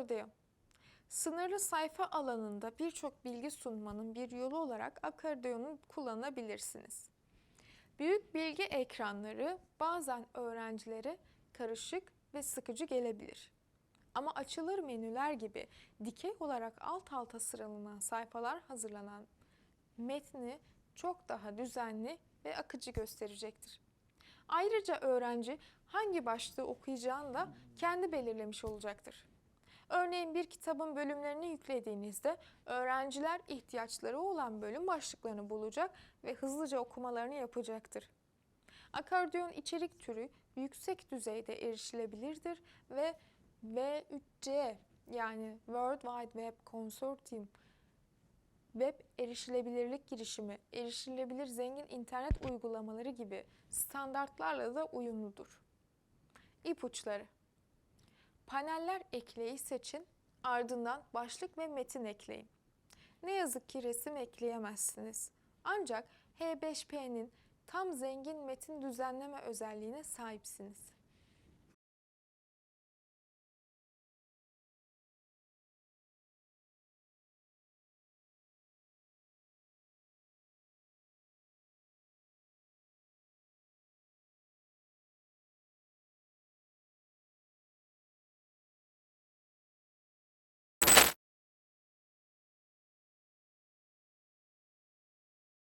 Akordeon. Sınırlı sayfa alanında birçok bilgi sunmanın bir yolu olarak akordeonu kullanabilirsiniz. Büyük bilgi ekranları bazen öğrencilere karışık ve sıkıcı gelebilir. Ama açılır menüler gibi dikey olarak alt alta sıralanan sayfalar hazırlanan metni çok daha düzenli ve akıcı gösterecektir. Ayrıca öğrenci hangi başlığı okuyacağını da kendi belirlemiş olacaktır. Örneğin bir kitabın bölümlerini yüklediğinizde öğrenciler ihtiyaçları olan bölüm başlıklarını bulacak ve hızlıca okumalarını yapacaktır. Akordeon içerik türü yüksek düzeyde erişilebilirdir ve V3C yani World Wide Web Consortium web erişilebilirlik girişimi, erişilebilir zengin internet uygulamaları gibi standartlarla da uyumludur. İpuçları Paneller ekleyi seçin, ardından başlık ve metin ekleyin. Ne yazık ki resim ekleyemezsiniz. Ancak H5P'nin tam zengin metin düzenleme özelliğine sahipsiniz.